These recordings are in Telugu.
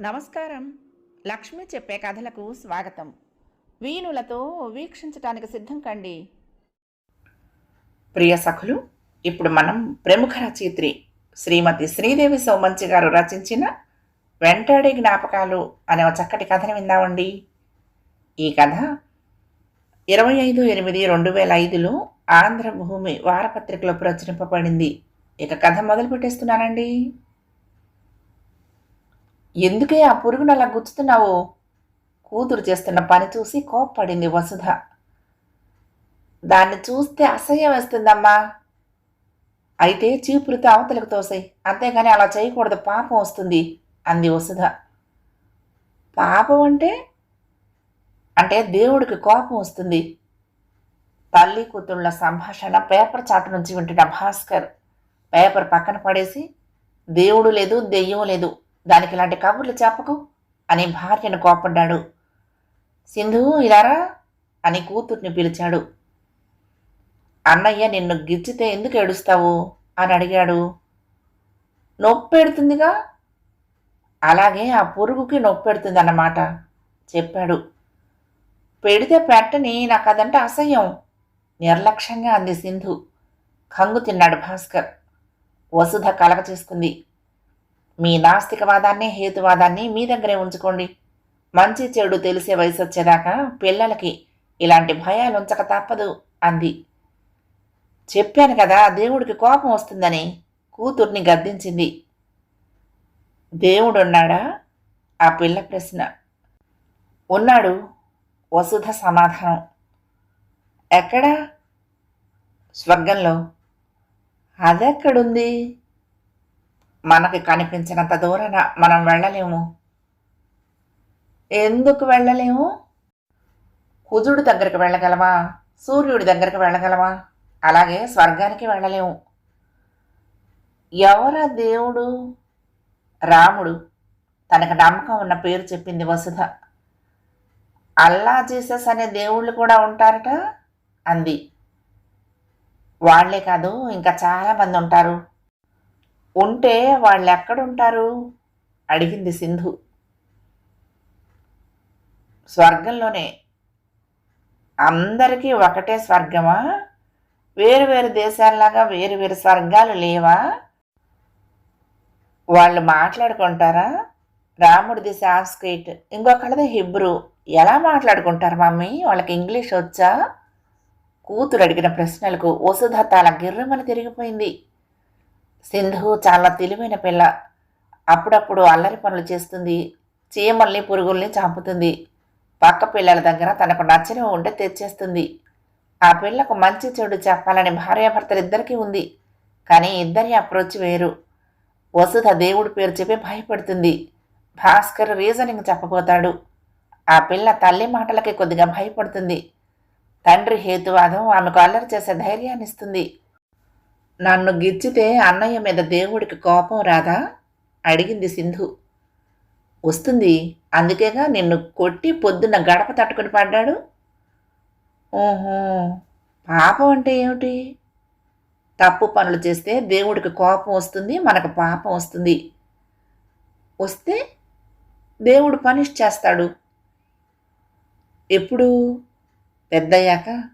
నమస్కారం. లక్ష్మి చెప్పే కథలకు స్వాగతం. వీణులతో వీక్షించటానికి సిద్ధం కండి. ప్రియ సఖులు ఇప్పుడు మనం ప్రముఖ రచయిత్రి శ్రీమతి శ్రీదేవి సోమంచి గారు రచించిన వెంటాడే జ్ఞాపకాలు అనే ఒక చక్కటి కథను విందామండి. ఈ కథ ఇరవై ఐదు ఎనిమిది రెండు వేల ఐదులో ఆంధ్రభూమి వారపత్రికలో ప్రచురింపబడింది. ఇక కథ మొదలు పెట్టేస్తున్నానండి ఎందుకే ఆ పురుగును అలా గుచ్చుతున్నావు? కూతురు చేస్తున్న పని చూసి కోప్పడింది వసుధ. దాన్ని చూస్తే అసహ్యం వేస్తుందమ్మా. అయితే చీపురితో అవతలకు తోసాయి. అంతేగాని అలా చేయకూడదు. పాపం వస్తుంది అంది వసుధ. పాపం అంటే? అంటే దేవుడికి కోపం వస్తుంది. తల్లి కూతుళ్ళ సంభాషణ పేపర్ చాటు నుంచి వింటున్న భాస్కర్. పేపర్ పక్కన పడేసి దేవుడు లేదు దెయ్యం లేదు. దానికి ఇలాంటి కబుర్లు చెప్పకు అని భార్యను కోపడ్డాడు. సింధు ఇలారా? అని కూతుర్ని పిలిచాడు. అన్నయ్య నిన్ను గిచ్చితే ఎందుకు ఏడుస్తావు? అని అడిగాడు. నొప్పెడుతుందిగా? అలాగే ఆ పురుగుకి నొప్పెడుతుంది అన్నమాట చెప్పాడు. పెడితే పెట్టని నాకు అదంటే అసహ్యం నిర్లక్ష్యంగా అంది సింధు. కంగు తిన్నాడు భాస్కర్. వసుధ కలగ చేసుకుంది మీ నాస్తికవాదాన్ని హేతువాదాన్ని మీ దగ్గరే ఉంచుకోండి. మంచి చెడు తెలిసే వయసు వచ్చేదాకా పిల్లలకి ఇలాంటి భయాలు ఉంచక తప్పదు అంది. చెప్పాను కదా దేవుడికి కోపం వస్తుందని కూతుర్ని గద్దించింది. దేవుడున్నాడా? ఆ పిల్ల ప్రశ్న. ఉన్నాడు వసుధ సమాధానం. ఎక్కడా? స్వర్గంలో. అదెక్కడుంది? మనకి కనిపించినంత దూరాన మనం వెళ్ళలేము. ఎందుకు వెళ్ళలేము? కుజుడి దగ్గరికి వెళ్ళగలమా? సూర్యుడి దగ్గరికి వెళ్ళగలమా? అలాగే స్వర్గానికి వెళ్ళలేము. ఎవరా దేవుడు? రాముడు. తనకు నమ్మకం ఉన్న పేరు చెప్పింది వసుధ. అల్లా జీసస్ అనే దేవుళ్ళు కూడా ఉంటారట అంది. వాళ్ళే కాదు ఇంకా చాలామంది ఉంటారు. ఉంటే వాళ్ళు ఎక్కడుంటారు అడిగింది సింధు. స్వర్గంలోనే. అందరికీ ఒకటే స్వర్గమా? వేరు వేరు దేశాల్లాగా వేరు వేరు స్వర్గాలు లేవా? వాళ్ళు మాట్లాడుకుంటారా? రాముడిది సాంస్క్రిట్ ఇంకొకళ్ళది హిబ్రూ. ఎలా మాట్లాడుకుంటారు మమ్మీ? వాళ్ళకి ఇంగ్లీష్ వచ్చా? కూతురు అడిగిన ప్రశ్నలకు వసుధ తల గిర్రమని తిరిగిపోయింది. సింధు చాలా తెలివైన పిల్ల. అప్పుడప్పుడు అల్లరి పనులు చేస్తుంది. చీమల్ని పురుగుల్ని చంపుతుంది. పక్క పిల్లల దగ్గర తనకు నచ్చినవి ఉంటే తెచ్చేస్తుంది. ఆ పిల్లకు మంచి చెడు చెప్పాలని భార్యాభర్తలిద్దరికీ ఉంది. కానీ ఇద్దరి అప్రోచ్ వేరు. వసుధ దేవుడి పేరు చెప్పి భయపడుతుంది. భాస్కర్ రీజనింగ్ చెప్పబోతాడు. ఆ పిల్ల తల్లి మాటలకి కొద్దిగా భయపడుతుంది. తండ్రి హేతువాదం ఆమెకు అల్లరి చేసే ధైర్యాన్నిస్తుంది. నన్ను గిచ్చితే అన్నయ్య మీద దేవుడికి కోపం రాదా? అడిగింది సింధు. వస్తుంది. అందుకేగా నిన్ను కొట్టి పొద్దున్న గడప తట్టుకుని పడ్డాడు? ఓహో పాపం అంటే ఏమిటి? తప్పు పనులు చేస్తే దేవుడికి కోపం వస్తుంది మనకు పాపం వస్తుంది. వస్తే దేవుడు పనిష్ చేస్తాడు. ఎప్పుడు? పెద్దయ్యాక.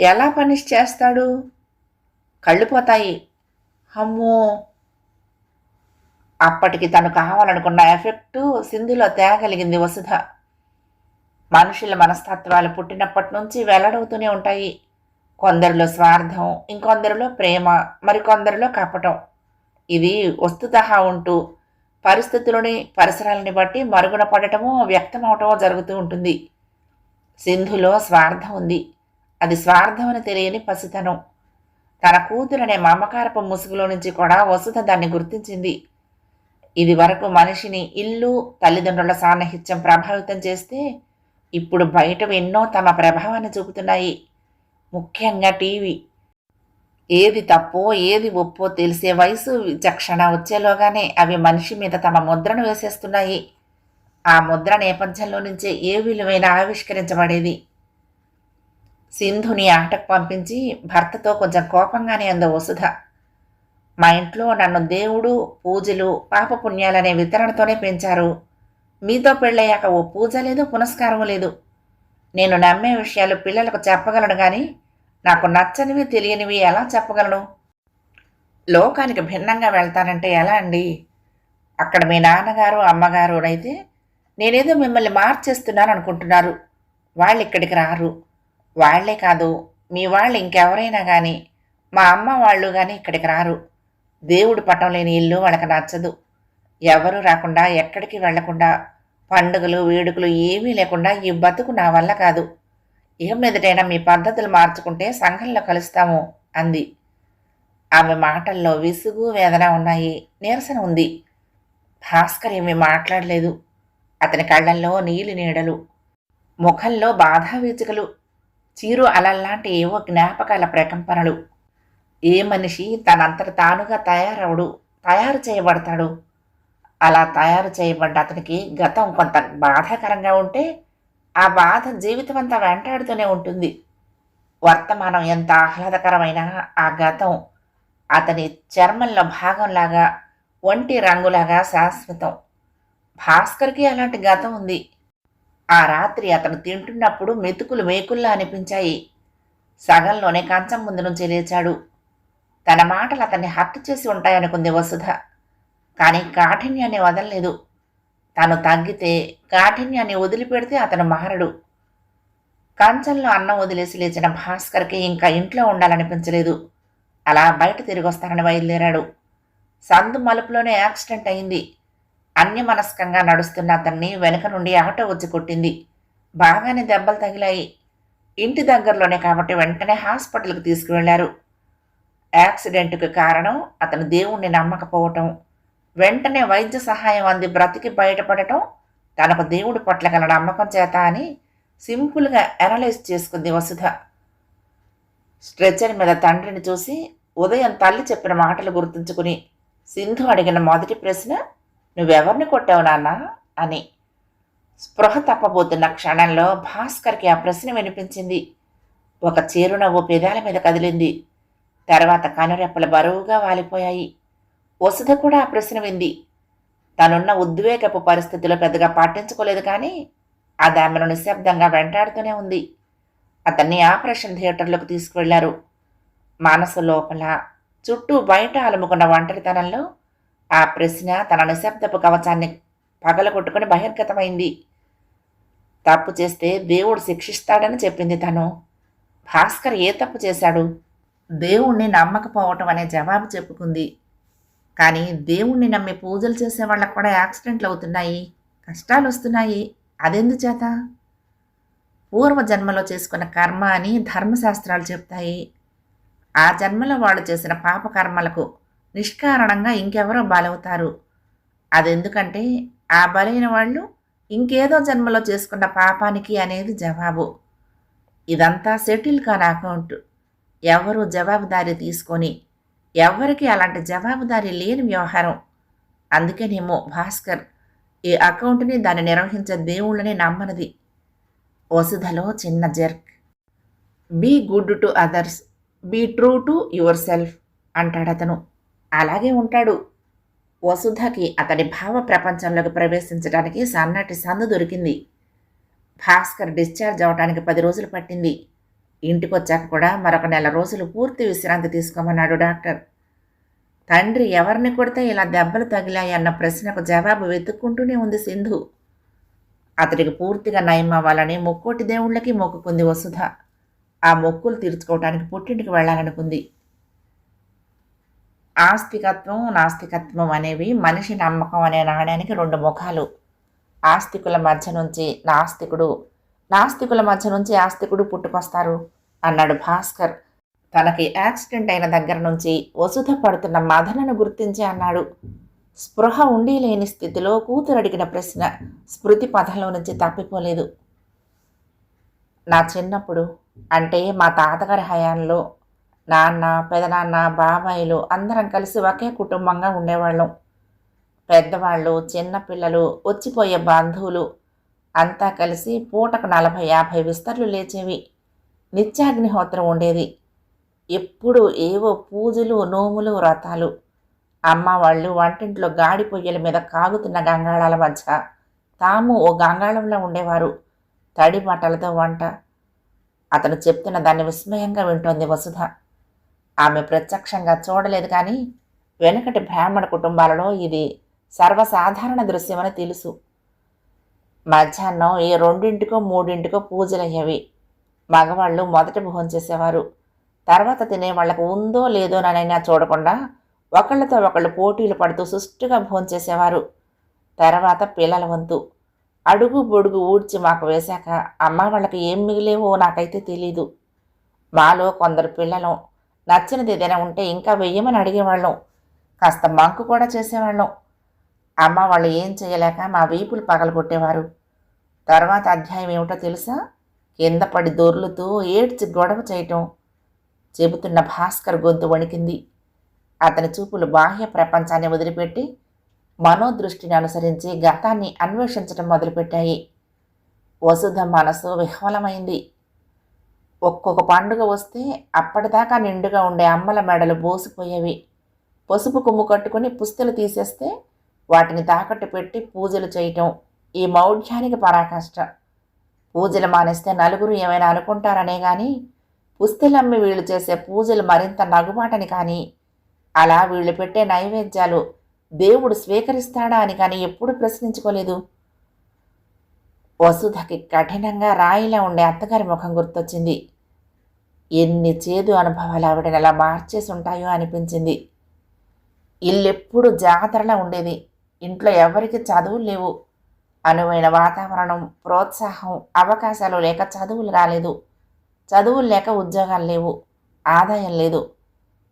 ఎలా పనిష్ చేస్తాడు? కళ్ళు పోతాయి. అమ్మో! అప్పటికి తను కావాలనుకున్న ఎఫెక్టు సింధులో తేగలిగింది వసుధ. మనుషుల మనస్తత్వాలు పుట్టినప్పటి నుంచి వెల్లడవుతూనే ఉంటాయి. కొందరిలో స్వార్థం ఇంకొందరిలో ప్రేమ మరికొందరిలో కపటం. ఇది వస్తుతహా ఉంటూ పరిస్థితులని పరిసరాలని బట్టి మరుగున పడటమో వ్యక్తమవటమో జరుగుతూ ఉంటుంది. సింధులో స్వార్థం ఉంది. అది స్వార్థం అని తెలియని పసితనం. తన కూతురనే మమకారపు ముసుగులో నుంచి కూడా వసుధ దాన్ని గుర్తించింది. ఇది వరకు మనిషిని ఇల్లు తల్లిదండ్రుల సాన్నిహిత్యం ప్రభావితం చేస్తే ఇప్పుడు బయట ఎన్నో తమ ప్రభావాన్ని చూపుతున్నాయి. ముఖ్యంగా టీవీ. ఏది తప్పో ఏది ఒప్పో తెలిసే వయసు విచక్షణ వచ్చేలోగానే అవి మనిషి మీద తమ ముద్రను వేసేస్తున్నాయి. ఆ ముద్ర నేపథ్యంలో నుంచే ఏ విలువైన ఆవిష్కరించబడేది. సింధుని ఆటకు పంపించి భర్తతో కొంచెం కోపంగానే అందో వసుధ. మా ఇంట్లో నన్ను దేవుడు పూజలు పాపపుణ్యాలనే వితరణతోనే పెంచారు. మీతో పెళ్ళయ్యాక ఓ పూజ లేదు పునస్కారం లేదు. నేను నమ్మే విషయాలు పిల్లలకు చెప్పగలను కానీ నాకు నచ్చనివి తెలియనివి ఎలా చెప్పగలను? లోకానికి భిన్నంగా వెళ్తానంటే ఎలా అండి? అక్కడ మీ నాన్నగారు అమ్మగారు అయితే నేనేదో మిమ్మల్ని మార్చేస్తున్నాను అనుకుంటున్నారు. వాళ్ళు ఇక్కడికి రారు. వాళ్ళే కాదు మీ వాళ్ళు ఇంకెవరైనా కానీ మా అమ్మ వాళ్ళు కానీ ఇక్కడికి రారు. దేవుడు పటం లేని ఇల్లు వాళ్ళకి నచ్చదు. ఎవరు రాకుండా ఎక్కడికి వెళ్ళకుండా పండుగలు వేడుకలు ఏమీ లేకుండా ఈ బతుకు నా వల్ల కాదు. ఇక మీదటైనా మీ పద్ధతులు మార్చుకుంటే సంఘంలో కలుస్తాము అంది. ఆమె మాటల్లో విసుగు వేదన ఉన్నాయి నీరసన ఉంది. భాస్కర్ ఏమీ మాట్లాడలేదు. అతని కళ్ళల్లో నీలి నీడలు ముఖంలో బాధా వీచుకలు చీరు అలల్లాంటి ఏవో జ్ఞాపకాల ప్రకంపనలు. ఏ మనిషి తనంతట తానుగా తయారవడు తయారు చేయబడతాడు? అలా తయారు చేయబడ్డ అతనికి గతం కొంత బాధాకరంగా ఉంటే ఆ బాధ జీవితం అంతా వెంటాడుతూనే ఉంటుంది. వర్తమానం ఎంత ఆహ్లాదకరమైన ఆ గతం అతని చర్మంలో భాగంలాగా ఒంటి రంగులాగా శాశ్వతం. భాస్కర్కి అలాంటి గతం ఉంది. ఆ రాత్రి అతను తింటున్నప్పుడు మెతుకులు మేకుల్లా అనిపించాయి. సగంలోనే కంచం ముందు నుంచి లేచాడు. తన మాటలు అతన్ని హత్య చేసి ఉంటాయనుకుంది వసుధ. కానీ కాఠిన్యాన్ని వదలలేదు. తను తగ్గితే కాఠిన్యాన్ని వదిలిపెడితే అతను మారడు. కంచంలో అన్నం వదిలేసి లేచిన భాస్కర్కి ఇంకా ఇంట్లో ఉండాలనిపించలేదు. అలా బయట తిరిగి వస్తానని బయలుదేరాడు. సందు మలుపులోనే యాక్సిడెంట్ అయింది. అన్యమనస్కంగా నడుస్తున్న అతన్ని వెనుక నుండి ఆటో వచ్చి కొట్టింది. బాగానే దెబ్బలు తగిలాయి. ఇంటి దగ్గరలోనే కాబట్టి వెంటనే హాస్పిటల్కి తీసుకువెళ్ళారు. యాక్సిడెంట్కి కారణం అతను దేవుణ్ణి నమ్మకపోవటం. వెంటనే వైద్య సహాయం అంది బ్రతికి బయటపడటం. తనకు దేవుడి పట్ల గల నమ్మకం చేత అని సింపుల్గా అనలైజ్ చేసుకుంది వసుధ. స్ట్రెచర్ మీద తండ్రిని చూసి ఉదయం తల్లి చెప్పిన మాటలు గుర్తుంచుకుని సింధు అడిగిన మొదటి ప్రశ్న నువ్వెవరిని కొట్టావు నాన్న? అని. స్పృహ తప్పబోతున్న క్షణంలో భాస్కర్కి ఆ ప్రశ్న వినిపించింది. ఒక చేరునవ్వు పెదాల మీద కదిలింది. తర్వాత కనురెప్పలు బరువుగా వాలిపోయాయి. వసుధ కూడా ఆ ప్రశ్న వింది. తనున్న ఉద్వేగపు పరిస్థితిలో పెద్దగా పాటించుకోలేదు కానీ అది ఆమెను నిశ్శబ్దంగా వెంటాడుతూనే ఉంది. అతన్ని ఆపరేషన్ థియేటర్లోకి తీసుకువెళ్ళారు. మనసు లోపల చుట్టూ బయట అలుముకున్న ఒంటరితనంలో ఆ ప్రశ్న తన నిశ్శబ్దపు కవచాన్ని పగలగొట్టుకుని బహిర్గతమైంది. తప్పు చేస్తే దేవుడు శిక్షిస్తాడని చెప్పింది తను. భాస్కర్ ఏ తప్పు చేశాడు? దేవుణ్ణి నమ్మకపోవటం అనే జవాబు చెప్పుకుంది. కానీ దేవుణ్ణి నమ్మి పూజలు చేసే వాళ్ళకు కూడా యాక్సిడెంట్లు అవుతున్నాయి. కష్టాలు వస్తున్నాయి. అదెందుచేత? పూర్వ జన్మలో చేసుకున్న కర్మ అని ధర్మశాస్త్రాలు చెప్తాయి. ఆ జన్మలో వాళ్ళు చేసిన పాపకర్మలకు నిష్కారణంగా ఇంకెవరో బలవుతారు. అదెందుకంటే ఆ బలైన వాళ్ళు ఇంకేదో జన్మలో చేసుకున్న పాపానికి అనేది జవాబు. ఇదంతా సెటిల్ కాని అకౌంట్. ఎవరు జవాబుదారీ తీసుకొని ఎవరికి అలాంటి జవాబుదారీ లేని వ్యవహారం. అందుకేనేమో భాస్కర్ ఈ అకౌంట్ని దాన్ని నిర్వహించే దేవుళ్ళని నమ్మనది. వసుధలో చిన్న jerk. Be good to others be true to yourself అంటాడతను. అలాగే ఉంటాడు. వసుధకి అతడి భావ ప్రపంచంలోకి ప్రవేశించడానికి సన్నటి సందు దొరికింది. భాస్కర్ డిశ్చార్జ్ అవడానికి పది రోజులు పట్టింది. ఇంటికొచ్చాక కూడా మరొక నెల రోజులు పూర్తి విశ్రాంతి తీసుకోమన్నాడు డాక్టర్. తండ్రి ఎవరిని కొడితే ఇలా దెబ్బలు తగిలాయి అన్న ప్రశ్నకు జవాబు వెతుక్కుంటూనే ఉంది సింధు. అతడికి పూర్తిగా నయం అవ్వాలని ముక్కోటి దేవుళ్ళకి మొక్కుకుంది వసుధ. ఆ మొక్కులు తీర్చుకోవటానికి పుట్టింటికి వెళ్ళాలనుకుంది. ఆస్తికత్వం నాస్తికత్వం అనేవి మనిషి నమ్మకం అనే నాణ్యానికి రెండు ముఖాలు. ఆస్తికుల మధ్య నుంచి నాస్తికుడు నాస్తికుల మధ్య నుంచి ఆస్తికుడు పుట్టుకొస్తారు అన్నాడు భాస్కర్. తనకి యాక్సిడెంట్ అయిన దగ్గర నుంచి వసుధ పడుతున్న మదనను గుర్తించి అన్నాడు. స్పృహ ఉండి లేని స్థితిలో కూతురు అడిగిన ప్రశ్న స్మృతి పథంలో నుంచి తప్పిపోలేదు. నా చిన్నప్పుడు అంటే మా తాతగారి హయాంలో నాన్న పెదనాన్న బాబాయిలు అందరం కలిసి ఒకే కుటుంబంగా ఉండేవాళ్ళం. పెద్దవాళ్ళు చిన్నపిల్లలు వచ్చిపోయే బంధువులు. అంతా కలిసి పూటకు నలభై యాభై విస్తర్లు లేచేవి. నిత్యాగ్నిహోత్రం ఉండేది. ఎప్పుడు ఏవో పూజలు నోములు వ్రతాలు. అమ్మ వాళ్ళు వంటింట్లో గాడి పొయ్యల మీద కాగుతున్న గంగాళాల మధ్య తాము ఓ గంగాళంలో ఉండేవారు. తడి బట్టలతో వంట. అతను చెప్తున్న దాన్ని విస్మయంగా వింటోంది వసుధ. ఆమె ప్రత్యక్షంగా చూడలేదు కానీ వెనుకటి బ్రాహ్మణ కుటుంబాలలో ఇది సర్వసాధారణ దృశ్యమని తెలుసు. మధ్యాహ్నం ఈ రెండింటికో మూడింటికో పూజలయ్యేవి మగవాళ్ళు మొదట భోజనం చేసేవారు. తర్వాత తినే వాళ్ళకు ఉందో లేదోనైనా చూడకుండా ఒకళ్ళతో ఒకళ్ళు పోటీలు పడుతూ సుష్టుగా భోజనం చేసేవారు. తర్వాత పిల్లల వంతు. అడుగు బొడుగు ఊడ్చి మాకు వేశాక అమ్మ వాళ్ళకి ఏం మిగిలేవో నాకైతే తెలీదు. మాలో కొందరు పిల్లలు నచ్చినది ఏదైనా ఉంటే ఇంకా వెయ్యమని అడిగేవాళ్ళం. కాస్త మంకు కూడా చేసేవాళ్ళం. అమ్మ వాళ్ళు ఏం చేయలేక మా వీపులు పగలగొట్టేవారు. తర్వాత అధ్యాయం ఏమిటో తెలుసా? కింద పడి దొర్లుతూ ఏడ్చి గొడవ చేయటం. చెబుతున్న భాస్కర్ గొంతు వణికింది. అతని చూపులు బాహ్య ప్రపంచాన్ని వదిలిపెట్టి మనోదృష్టిని అనుసరించి గతాన్ని అన్వేషించడం మొదలుపెట్టాయి. వసుధ మనసు విహ్వలమైంది. ఒక్కొక్క పండుగ వస్తే అప్పటిదాకా నిండుగా ఉండే అమ్మల మెడలు బోసిపోయేవి పసుపు కొమ్ము కట్టుకుని పుస్తలు తీసేస్తే వాటిని తాకట్టు పెట్టి పూజలు చేయటం ఈ మౌఢ్యానికి పరాకాష్ట. పూజలు మానేస్తే నలుగురు ఏమైనా అనుకుంటారనే కానీ పుస్తెలమ్మి వీళ్ళు చేసే పూజలు మరింత నగుబాటని కానీ అలా వీళ్ళు పెట్టే నైవేద్యాలు దేవుడు స్వీకరిస్తాడా అని కానీ ఎప్పుడు ప్రశ్నించుకోలేదు. వసుధకి కఠినంగా రాయిలా ఉండే అత్తగారి ముఖం గుర్తొచ్చింది. ఎన్ని చేదు అనుభవాలు ఆవిడని అలా మార్చేసి ఉంటాయో అనిపించింది. ఇల్లెప్పుడు జాతరలా ఉండేది. ఇంట్లో ఎవరికి చదువులు లేవు. అనువైన వాతావరణం ప్రోత్సాహం అవకాశాలు లేక చదువులు రాలేదు. చదువులు లేక ఉద్యోగాలు లేవు. ఆదాయం లేదు.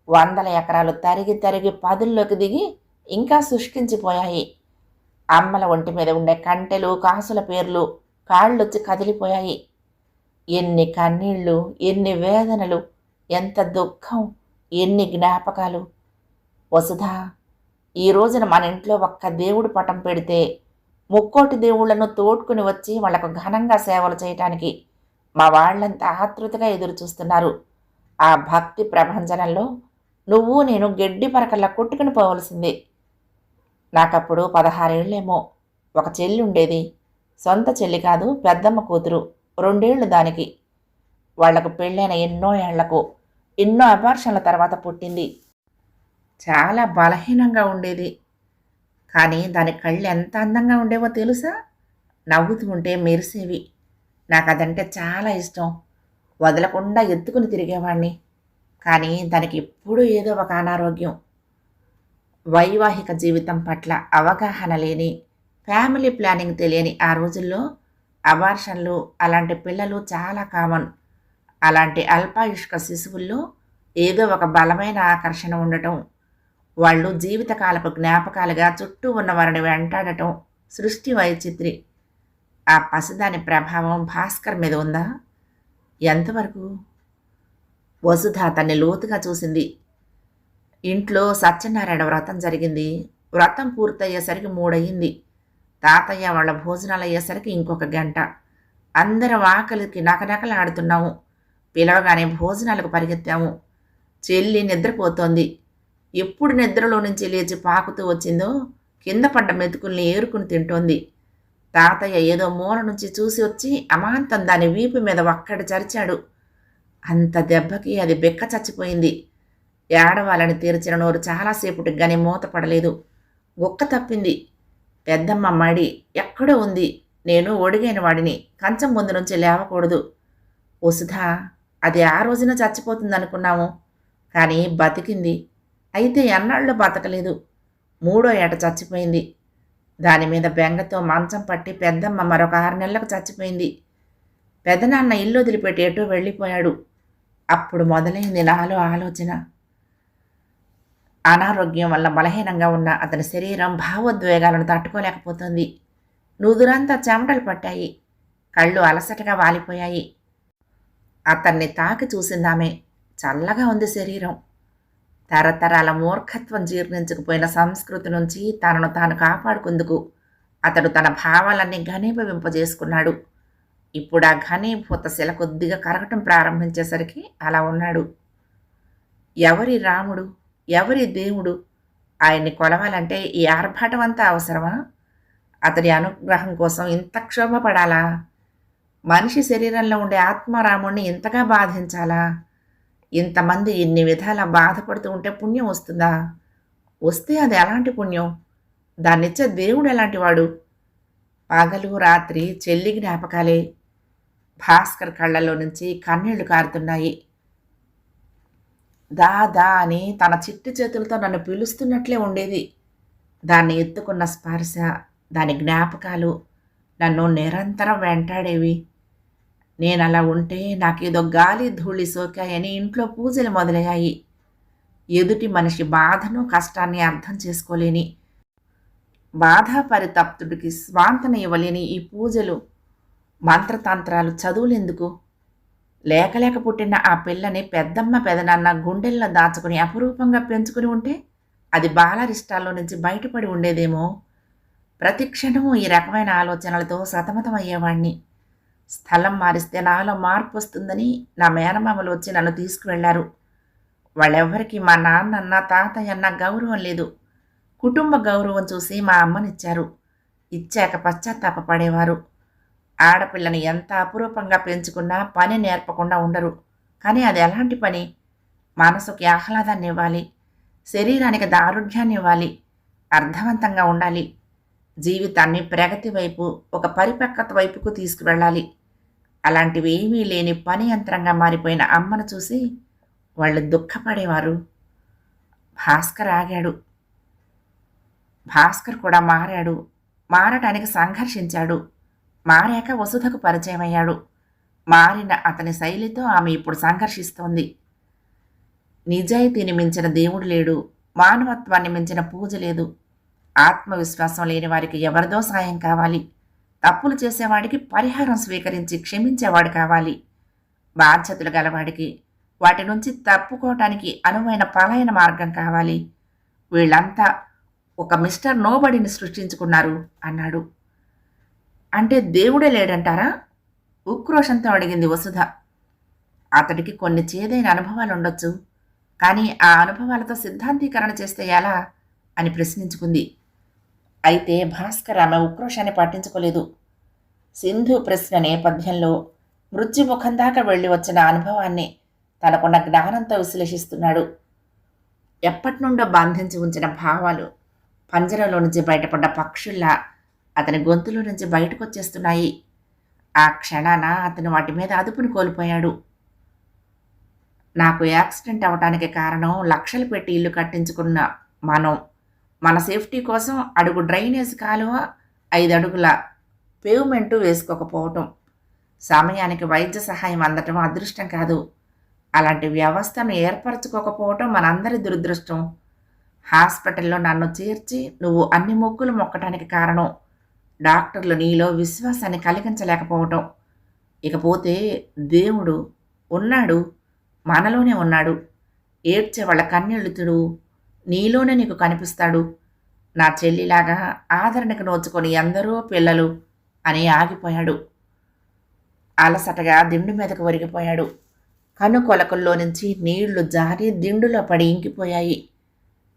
వందల ఎకరాలు తరిగి తరిగి పదుల్లోకి దిగి ఇంకా శుష్కించిపోయాయి. అమ్మల ఒంటి మీద ఉండే కంటెలు కాసుల పేర్లు కాళ్ళొచ్చి కదిలిపోయాయి. ఎన్ని కన్నీళ్ళు ఎన్ని వేదనలు ఎంత దుఃఖం ఎన్ని జ్ఞాపకాలు. వసుధ ఈ రోజున మన ఇంట్లో ఒక్క దేవుడు పటం పెడితే ముక్కోటి దేవుళ్ళను తోడ్కుని వచ్చి వాళ్ళకు ఘనంగా సేవలు చేయటానికి మా వాళ్ళంతా ఆతృతగా ఎదురు చూస్తున్నారు ఆ భక్తి ప్రభంజనంలో నువ్వు నేను గడ్డి పరకల్లా కొట్టుకుని పోవలసిందే. నాకప్పుడు పదహారేళ్ళేమో. ఒక చెల్లి ఉండేది సొంత చెల్లి కాదు పెద్దమ్మ కూతురు. రెండేళ్ళు దానికి. వాళ్ళకు పెళ్ళైన ఎన్నో ఏళ్ళకు. ఎన్నో అపార్షన్ల తర్వాత పుట్టింది. చాలా బలహీనంగా ఉండేది. కానీ దాని కళ్ళు ఎంత అందంగా ఉండేవో తెలుసా? నవ్వుతూ ఉంటే మెరిసేవి. నాకు అదంటే చాలా ఇష్టం. వదలకుండా ఎత్తుకుని తిరిగేవాణ్ణి. కానీ దానికి ఎప్పుడూ ఏదో ఒక అనారోగ్యం. వైవాహిక జీవితం పట్ల అవగాహన లేని ఫ్యామిలీ ప్లానింగ్ తెలియని ఆ రోజుల్లో అబార్షన్లు అలాంటి పిల్లలు చాలా కామన్. అలాంటి అల్పాయుష్క శిశువుల్లో ఏదో ఒక బలమైన ఆకర్షణ ఉండటం వాళ్ళు జీవితకాలపు జ్ఞాపకాలుగా చుట్టూ ఉన్న వారిని వెంటాడటం సృష్టి వైచిత్రి. ఆ పసిదాని ప్రభావం భాస్కర్ మీద ఉందా? ఎంతవరకు? వసుధ తన్ని లోతుగా చూసింది. ఇంట్లో సత్యనారాయణ వ్రతం జరిగింది. వ్రతం పూర్తయ్యేసరికి మూడయ్యింది. తాతయ్య వాళ్ళ భోజనాలు అయ్యేసరికి ఇంకొక గంట. అందరం ఆకలికి నకనకలాడుతున్నాము. పిలవగానే భోజనాలకు పరిగెత్తాము. చెల్లి నిద్రపోతోంది. ఎప్పుడు నిద్రలో నుంచి లేచి పాకుతూ వచ్చిందో కింద పడ్డ మెతుకుల్ని ఏరుకుని తింటోంది. తాతయ్య ఏదో మూల నుంచి చూసి వచ్చి అమాంతం దాని వీపు మీద ఒక్కడి చరిచాడు. అంత దెబ్బకి అది బెక్క చచ్చిపోయింది. ఏడవాలని తీర్చిన నోరు చాలాసేపటికి కానీ మూతపడలేదు. గుక్క తప్పింది. పెద్దమ్మ మడి ఎక్కడో ఉంది. నేను ఒడిగైన వాడిని. కంచం ముందు నుంచి లేవకూడదు. వసుధా అది ఆ రోజున చచ్చిపోతుంది అనుకున్నాము కానీ బతికింది. అయితే ఎన్నాళ్ళు బతకలేదు. మూడో ఏట చచ్చిపోయింది. దాని మీద బెంగతో మంచం పట్టి పెద్దమ్మ మరొక ఆరు నెలలకు చచ్చిపోయింది. పెదనాన్న ఇల్లు వదిలిపెట్టి ఎటో వెళ్ళిపోయాడు. అప్పుడు మొదలైంది నాలో ఆలోచన. అనారోగ్యం వల్ల బలహీనంగా ఉన్న అతని శరీరం భావోద్వేగాలను తట్టుకోలేకపోతుంది. నుదురంతా చెమటలు పట్టాయి. కళ్ళు అలసటగా వాలిపోయాయి. అతన్ని తాకి చూసిందామె చల్లగా ఉంది శరీరం. తరతరాల మూర్ఖత్వం జీర్ణించుకుపోయిన సంస్కృతి నుంచి తనను తాను కాపాడుకుందుకు అతడు తన భావాలన్నీ ఘనీభవింపజేసుకున్నాడు. ఇప్పుడు ఆ ఘనీభూత శిల కొద్దిగా కరగటం ప్రారంభించేసరికి అలా ఉన్నాడు. ఎవరి రాముడు? ఎవరి దేవుడు? ఆయన్ని కొలవాలంటే ఈ ఆర్భాటం అంతా అవసరమా? అతడి అనుగ్రహం కోసం ఇంత క్షోభపడాలా? మనిషి శరీరంలో ఉండే ఆత్మారాముణ్ణి ఇంతగా బాధించాలా? ఇంతమంది ఇన్ని విధాల బాధపడుతూ ఉంటే పుణ్యం వస్తుందా? వస్తే అది ఎలాంటి పుణ్యం? దాన్నిచ్చే దేవుడు ఎలాంటి వాడు పగలు రాత్రి చెల్లి జ్ఞాపకాలే. భాస్కర్ కళ్ళల్లో నుంచి కన్నీళ్ళు కారుతున్నాయి. దా దా అని తన చిట్టి చేతులతో నన్ను పిలుస్తున్నట్లే ఉండేది. దాన్ని ఎత్తుకున్న స్పర్శ దాని జ్ఞాపకాలు నన్ను నిరంతరం వెంటాడేవి. నేను అలా ఉంటే నాకేదో గాలి ధూళి సోకాయని ఇంట్లో పూజలు మొదలయ్యాయి. ఎదుటి మనిషి బాధను కష్టాన్ని అర్థం చేసుకోలేని బాధా పరితప్తుడికి స్వాంతన ఇవ్వలేని ఈ పూజలు మంత్రతంత్రాలు చదువులెందుకు? లేక లేక పుట్టిన ఆ పిల్లని పెద్దమ్మ పెదనాన్న గుండెల్లో దాచుకుని అపురూపంగా పెంచుకుని ఉంటే అది బాలరిష్టాల్లో నుంచి బయటపడి ఉండేదేమో. ప్రతి క్షణము ఈ రకమైన ఆలోచనలతో సతమతమయ్యేవాణ్ణి. స్థలం మారిస్తే నాలో మార్పు వస్తుందని నా మేనమామలు వచ్చి నన్ను తీసుకువెళ్ళారు. వాళ్ళెవ్వరికీ మా నాన్నన్న తాతయ్య అన్న గౌరవం లేదు. కుటుంబ గౌరవం చూసి మా అమ్మనిచ్చారు. ఇచ్చాక పశ్చాత్తాపపడేవారు. ఆడపిల్లని ఎంత అపురూపంగా పెంచుకున్నా పని నేర్పకుండా ఉండరు. కానీ అది ఎలాంటి పని? మనసుకి ఆహ్లాదాన్ని ఇవ్వాలి. శరీరానికి దారుఢ్యాన్ని ఇవ్వాలి. అర్థవంతంగా ఉండాలి. జీవితాన్ని ప్రగతి వైపు ఒక పరిపక్వత వైపుకు తీసుకువెళ్ళాలి. అలాంటివి ఏమీ లేని పని యంత్రంగా మారిపోయిన అమ్మను చూసి వాళ్ళు దుఃఖపడేవారు. భాస్కర్ ఆగాడు. భాస్కర్ కూడా మారాడు. మారటానికి సంఘర్షించాడు. మారాక వసుధకు పరిచయమయ్యాడు. మారిన అతని శైలితో ఆమె ఇప్పుడు సంఘర్షిస్తోంది. నిజాయితీని మించిన దేవుడు లేడు. మానవత్వాన్ని మించిన పూజ లేదు. ఆత్మవిశ్వాసం లేని వారికి ఎవరిదో సాయం కావాలి. తప్పులు చేసేవాడికి పరిహారం స్వీకరించి క్షమించేవాడు కావాలి. బాధ్యతలు గలవాడికి వాటి నుంచి తప్పుకోవటానికి అనువైన పలాయన మార్గం కావాలి. వీళ్ళంతా ఒక మిస్టర్ నోబడిని సృష్టించుకున్నారు అన్నాడు. అంటే దేవుడే లేడంటారా? ఉక్రోషంతో అడిగింది వసుధ. అతడికి కొన్ని చేదైన అనుభవాలు ఉండొచ్చు కానీ ఆ అనుభవాలతో సిద్ధాంతీకరణ చేస్తే ఎలా? అని ప్రశ్నించుకుంది. అయితే భాస్కర్ ఆమె ఉక్రోషాన్ని పాటించుకోలేదు. సింధు ప్రశ్న నేపథ్యంలో మృత్యుముఖం దాకా వెళ్ళి వచ్చిన అనుభవాన్ని తనకున్న జ్ఞానంతో విశ్లేషిస్తున్నాడు. ఎప్పటి నుండో బంధించి ఉంచిన భావాలు పంజరంలో నుంచి బయటపడ్డ పక్షుల్లా అతని గొంతులో నుంచి బయటకు వచ్చేస్తున్నాయి ఆ క్షణాన అతను వాటి మీద అదుపును కోల్పోయాడు. నాకు యాక్సిడెంట్ అవటానికి కారణం లక్షలు పెట్టి ఇల్లు కట్టించుకున్న మనం. మన సేఫ్టీ కోసం అడుగు డ్రైనేజ్ కాలువ ఐదు అడుగుల పేవ్మెంటు వేసుకోకపోవటం. సమయానికి వైద్య సహాయం అందటం అదృష్టం కాదు. అలాంటి వ్యవస్థను ఏర్పరచుకోకపోవటం మనందరి దురదృష్టం. హాస్పిటల్లో నన్ను చేర్చి నువ్వు అన్ని మొక్కులు మొక్కటానికి కారణం. డాక్టర్లు నీలో విశ్వాసాన్ని కలిగించలేకపోవటం. ఇకపోతే దేవుడు ఉన్నాడు మనలోనే ఉన్నాడు. ఏడ్చే వాళ్ళ కన్నెళ్ళుతుడు నీలోనే నీకు కనిపిస్తాడు. నా చెల్లిలాగా ఆదరణకు నోచుకొని ఎందరో పిల్లలు అని ఆగిపోయాడు. అలసటగా దిండు మీదకు ఒరిగిపోయాడు. కనుకొలకల్లో నుంచి నీళ్ళు జారి దిండులో పడి ఇంకిపోయాయి.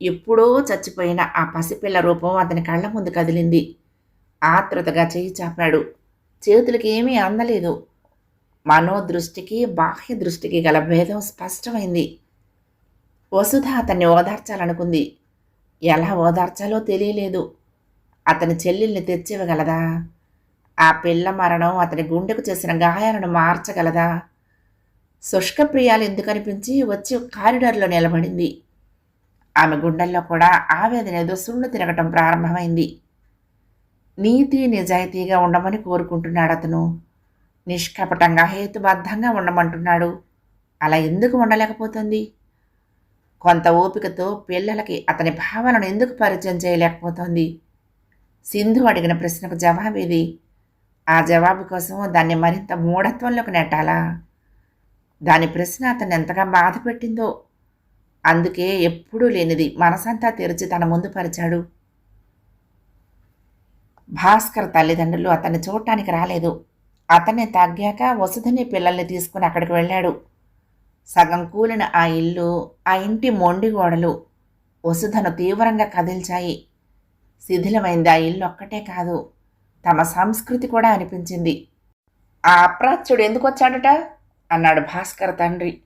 ఎప్పుడో చచ్చిపోయిన ఆ పసిపిల్ల రూపం అతని కళ్ళ ముందు కదిలింది. ఆతృతగా చేయి చాపాడు. చేతులకి ఏమీ అందలేదు. మనోదృష్టికి బాహ్య దృష్టికి గల భేదం స్పష్టమైంది. వసుధ అతన్ని ఓదార్చాలనుకుంది. ఎలా ఓదార్చాలో తెలియలేదు. అతని చెల్లెల్ని తెచ్చివ్వగలదా? ఆ పిల్ల మరణం అతని గుండెకు చేసిన గాయాలను మార్చగలదా? శుష్కప్రియాలు ఎందుకు అనిపించి వచ్చి కారిడార్లో నిలబడింది. ఆమె గుండెల్లో కూడా ఆవేదన ఏదో సుళ్ళు తిరగటం ప్రారంభమైంది. నీతి నిజాయితీగా ఉండమని కోరుకుంటున్నాడు అతను. నిష్కపటంగా హేతుబద్ధంగా ఉండమంటున్నాడు. అలా ఎందుకు ఉండలేకపోతుంది? కొంత ఓపికతో పిల్లలకి అతని భావనను ఎందుకు పరిచయం చేయలేకపోతోంది? సింధు అడిగిన ప్రశ్నకు జవాబేది ఆ జవాబు కోసం దాన్ని మరింత మూఢత్వంలోకి నెట్టాలా? దాని ప్రశ్న అతను ఎంతగా బాధ పెట్టిందో అందుకే ఎప్పుడూ లేనిది మనసంతా తెరిచి తన ముందు పరిచాడు. భాస్కర్ తల్లిదండ్రులు అతన్ని చూడటానికి రాలేదు. అతన్ని తగ్గాక వసుధని పిల్లల్ని తీసుకుని అక్కడికి వెళ్ళాడు. సగం కూలిన ఆ ఇల్లు ఆ ఇంటి మొండి గోడలు వసుధను తీవ్రంగా కదిల్చాయి. శిథిలమైంది ఆ ఇల్లు ఒక్కటే కాదు తమ సంస్కృతి కూడా అనిపించింది. ఆ అప్రాచ్యుడు ఎందుకు వచ్చాడట అన్నాడు భాస్కర్ తండ్రి.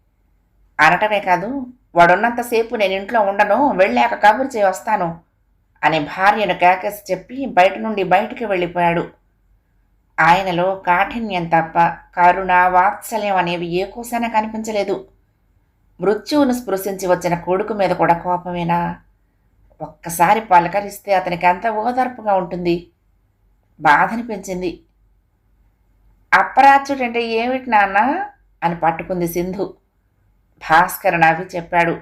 అనటమే కాదు వాడున్నంతసేపు నేను ఇంట్లో ఉండను వెళ్ళాక కబురు చేయి వస్తాను. అని భార్యను కేకేసి చెప్పి బయట నుండి బయటికి వెళ్ళిపోయాడు. ఆయనలో కాఠిన్యం తప్ప కరుణ వాత్సల్యం అనేవి ఏ కోసైనా కనిపించలేదు. మృత్యువును స్పృశించి వచ్చిన కొడుకు మీద కూడా కోపమేనా? ఒక్కసారి పలకరిస్తే అతనికి అంత ఓదార్పుగా ఉంటుంది. బాధనిపించింది అప్పరాచుడంటే ఏమిటి నాన్న? అని పట్టుకుంది సింధు. భాస్కర్ నవ్వి చెప్పాడు.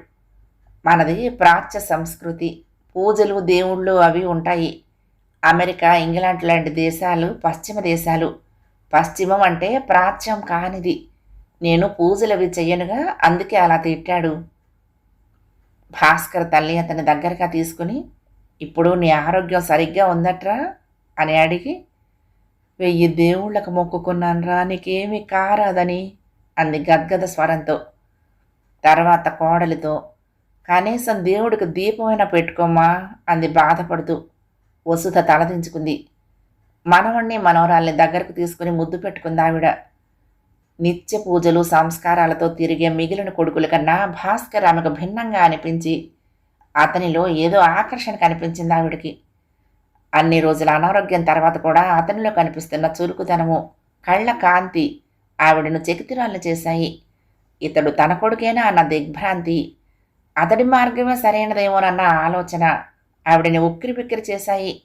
మనది ప్రాచ్య సంస్కృతి. పూజలు దేవుళ్ళు అవి ఉంటాయి. అమెరికా ఇంగ్లాండ్ లాంటి దేశాలు పశ్చిమ దేశాలు. పశ్చిమం అంటే ప్రాచ్యం కానిది. నేను పూజలు చెయ్యనుగా అందుకే అలా తిట్టాడు. భాస్కర్ తల్లి అతని దగ్గరగా తీసుకుని ఇప్పుడు నీ ఆరోగ్యం సరిగ్గా ఉందట్రా? అని అడిగి వెయ్యి దేవుళ్ళకు మొక్కుకున్నానరా నీకేమీ కారాదని అంది గద్గద స్వరంతో. తర్వాత కోడలితో కనీసం దేవుడికి దీపమైనా పెట్టుకోమా అంది బాధపడుతూ వసుధ తలదించుకుంది మనవణ్ణి మనవరాల్ని దగ్గరకు తీసుకుని ముద్దు పెట్టుకుంది ఆవిడ. నిత్య పూజలు సంస్కారాలతో తిరిగే మిగిలిన కొడుకుల కన్నా భాస్కర్ ఆమెకు భిన్నంగా అనిపించి అతనిలో ఏదో ఆకర్షణ కనిపించింది ఆవిడకి. అన్ని రోజుల అనారోగ్యం తర్వాత కూడా అతనిలో కనిపిస్తున్న చురుకుదనము కళ్ళ కాంతి ఆవిడను చెకితిరాళ్ళు చేశాయి. ఇతడు తన కొడుకేనా అన్న దిగ్భ్రాంతి అతడి మార్గమే సరైనదేమోనన్న ఆలోచన ఆవిడని ఉక్కిరి బిక్కిరి చేశాయి.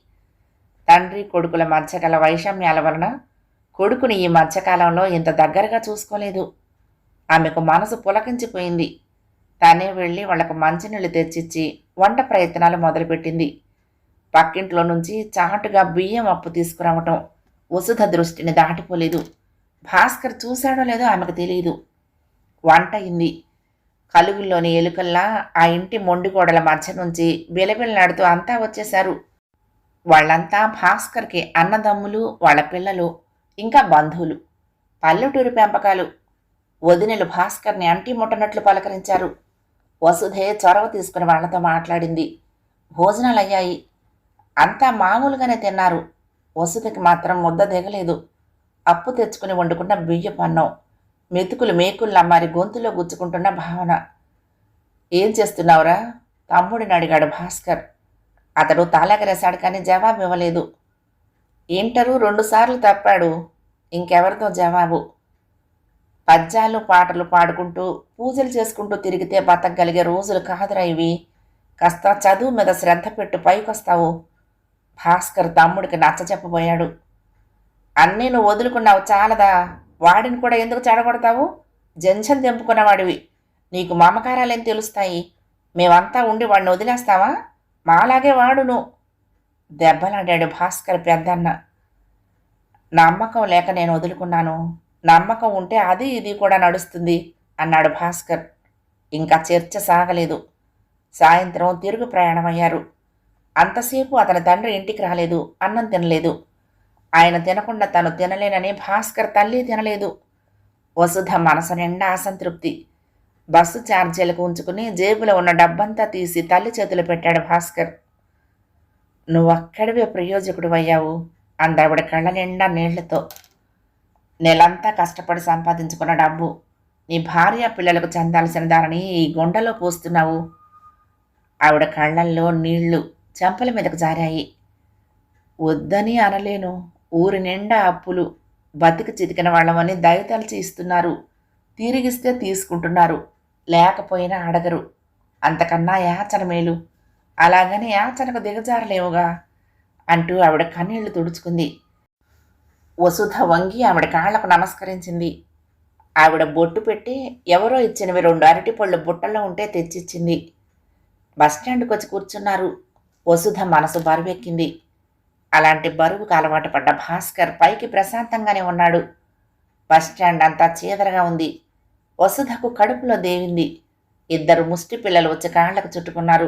తండ్రి కొడుకుల మధ్య గల వైషమ్యాల వలన కొడుకుని ఈ మధ్యకాలంలో ఇంత దగ్గరగా చూసుకోలేదు. ఆమెకు మనసు పులకించిపోయింది. తానే వెళ్ళి వాళ్ళకు మంచినీళ్ళు తెచ్చిచ్చి వంట ప్రయత్నాలు మొదలుపెట్టింది. పక్కింట్లో నుంచి చాటుగా బియ్యం అప్పు తీసుకురావటం వసుధ దృష్టిని దాటిపోలేదు. భాస్కర్ చూశాడో లేదో ఆమెకు తెలియదు వంట అయింది. కలుగుల్లోని ఎలుకల్లా ఆ ఇంటి మొండిగోడల మధ్య నుంచి బిలబిలలాడుతూ అంతా వచ్చేశారు. వాళ్ళంతా భాస్కర్కి అన్నదమ్ములు వాళ్ళ పిల్లలు ఇంకా బంధువులు. పల్లెటూరు పెంపకాలు. వదినలు భాస్కర్ని అంటి ముట్టనట్లు పలకరించారు. వసుధే చొరవ తీసుకుని వాళ్ళతో మాట్లాడింది. భోజనాలు అయ్యాయి అంతా మామూలుగానే తిన్నారు. వసుధకి మాత్రం ముద్ద దిగలేదు. అప్పు తెచ్చుకుని వండుకున్న బియ్య పన్నం మెతుకులు మేకుల్లా మరి గొంతులో గుచ్చుకుంటున్న భావన. ఏం చేస్తున్నావురా? తమ్ముడిని అడిగాడు భాస్కర్. అతడు తాళగరేశాడు కానీ జవాబు ఇవ్వలేదు. ఇంటరు రెండుసార్లు తప్పాడు. ఇంకెవరితో జవాబు? పద్యాలు పాటలు పాడుకుంటూ పూజలు చేసుకుంటూ తిరిగితే బతకగలిగే రోజులు కాదురా ఇవి. కాస్త చదువు మీద శ్రద్ధ పెట్టు పైకొస్తావు. భాస్కర్ తమ్ముడికి నచ్చ చెప్పబోయాడు అన్నీ నువ్వు వదులుకున్నావు చాలదా? వాడిని కూడా ఎందుకు చెడగొడతావు? జంజం తెంపుకున్నవాడివి. నీకు మమకారాలేం తెలుస్తాయి? మేమంతా ఉండి వాడిని వదిలేస్తావా? మాలాగే వాడును. దెబ్బలాడాడు భాస్కర్ పెద్దన్న. నమ్మకం లేక నేను వదులుకున్నాను. నమ్మకం ఉంటే అది ఇది కూడా నడుస్తుంది అన్నాడు భాస్కర్. ఇంకా చర్చ సాగలేదు. సాయంత్రం తిరుగు ప్రయాణమయ్యారు. అంతసేపు అతని తండ్రి ఇంటికి రాలేదు. అన్నం తినలేదు. ఆయన తినకుండా తను తినలేనని భాస్కర్ తల్లి తినలేదు. వసుధ మనసు నిండా అసంతృప్తి. బస్సు ఛార్జీలకు ఉంచుకుని జేబులో ఉన్న డబ్బంతా తీసి తల్లి చేతులు పెట్టాడు భాస్కర్. నువ్వక్కడివే ప్రయోజకుడు అయ్యావు అందావిడ కళ్ళ నిండా నీళ్ళతో. నెలంతా కష్టపడి సంపాదించుకున్న డబ్బు. నీ భార్య పిల్లలకు చెందాల్సిన దానిని ఈ గుండెలో పోస్తున్నావు. ఆవిడ కళ్ళల్లో నీళ్ళు చెంపల మీదకు జారాయి. వద్దని అనలేను. ఊరి నిండా అప్పులు బతికి చితికిన వాళ్ళమని దయతలిచి ఇస్తున్నారు. తిరిగిస్తే తీసుకుంటున్నారు. లేకపోయినా అడగరు. అంతకన్నా యాచన మేలు. అలాగని యాచనకు దిగజారలేవుగా అంటూ ఆవిడ కన్నీళ్ళు తుడుచుకుంది. వసుధ వంగి ఆవిడ కాళ్ళకు నమస్కరించింది. ఆవిడ బొట్టు పెట్టి ఎవరో ఇచ్చినవి రెండు అరటిపళ్ళు బుట్టల్లో ఉంటే తెచ్చిచ్చింది. బస్టాండ్కి వచ్చి కూర్చున్నారు. వసుధ మనసు బరువెక్కింది. అలాంటి బరువుకు అలవాటు పడ్డ భాస్కర్ పైకి ప్రశాంతంగానే ఉన్నాడు. బస్టాండ్ అంతా చీదరగా ఉంది. వసుధకు కడుపులో దేవింది. ఇద్దరు ముష్టి పిల్లలు వచ్చి కాళ్ళకు చుట్టుకున్నారు.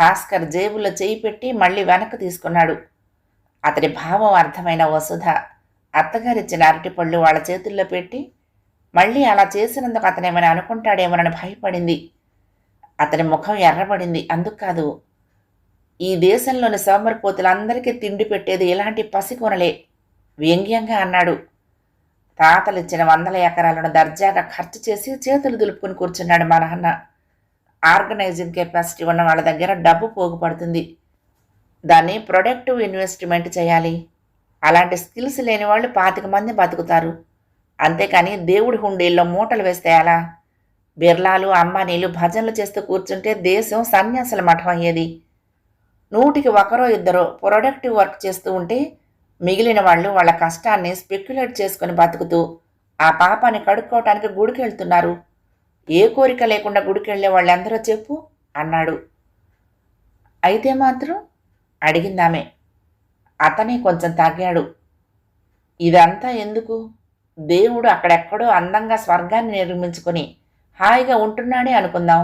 భాస్కర్ జేబులో చేయి పెట్టి మళ్ళీ వెనక్కి తీసుకున్నాడు. అతడి భావం అర్థమైన వసుధ అత్తగారిచ్చిన అరటిపళ్ళు వాళ్ళ చేతుల్లో పెట్టి మళ్ళీ అలా చేసినందుకు అతనేమైనా అనుకుంటాడేమోనని భయపడింది. అతని ముఖం ఎర్రబడింది. అందుకు కాదు ఈ దేశంలోని సోమరిపోతులందరికీ తిండి పెట్టేది ఇలాంటి పసికొనలే వ్యంగ్యంగా అన్నాడు. తాతలిచ్చిన వందల ఎకరాలను దర్జాగా ఖర్చు చేసి చేతులు దులుపుకుని కూర్చున్నాడు మా నాన్న ఆర్గనైజింగ్ కెపాసిటీ ఉన్న వాళ్ళ దగ్గర డబ్బు పోగుపడుతుంది. దాన్ని ప్రొడక్టివ్ ఇన్వెస్ట్మెంట్ చేయాలి. అలాంటి స్కిల్స్ లేని వాళ్ళు పాతిక మంది బతుకుతారు. అంతేకాని దేవుడి హుండీల్లో మూటలు వేస్తే ఎలా? బిర్లాలు అమ్మానీలు భజనలు చేస్తూ కూర్చుంటే దేశం సన్యాసుల మఠం అయ్యేది. నూటికి ఒకరో ఇద్దరో ప్రొడక్టివ్ వర్క్ చేస్తూ ఉంటే మిగిలిన వాళ్ళు వాళ్ళ కష్టాన్ని స్పెక్యులేట్ చేసుకుని బతుకుతూ ఆ పాపాన్ని కడుక్కోవటానికి గుడికి వెళ్తున్నారు. ఏ కోరిక లేకుండా గుడికి వెళ్ళే వాళ్ళెందరో చెప్పు అన్నాడు. అయితే మాత్రం అడిగిందామె అతనే కొంచెం తగ్గాడు ఇదంతా ఎందుకు? దేవుడు అక్కడెక్కడో అందంగా స్వర్గాన్ని నిర్మించుకొని హాయిగా ఉంటున్నాడే అనుకుందాం.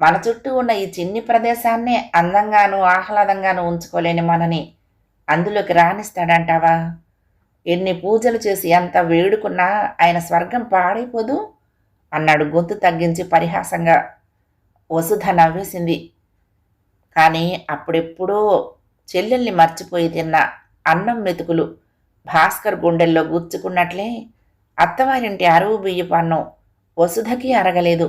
మన చుట్టూ ఉన్న ఈ చిన్ని ప్రదేశాన్నే అందంగాను ఆహ్లాదంగాను ఉంచుకోలేని మనని అందులోకి రాణిస్తాడంటావా ఎన్ని పూజలు చేసి ఎంత వేడుకున్నా ఆయన స్వర్గం పాడైపోదు? అన్నాడు గొంతు తగ్గించి పరిహాసంగా. వసుధ నవ్వేసింది. కానీ అప్పుడెప్పుడో చెల్లెల్ని మర్చిపోయి తిన్న అన్నం మెతుకులు భాస్కర్ గుండెల్లో గుచ్చుకున్నట్లే అత్తవారింటి అరువు బియ్యపు అన్నం వసుధకి అరగలేదు.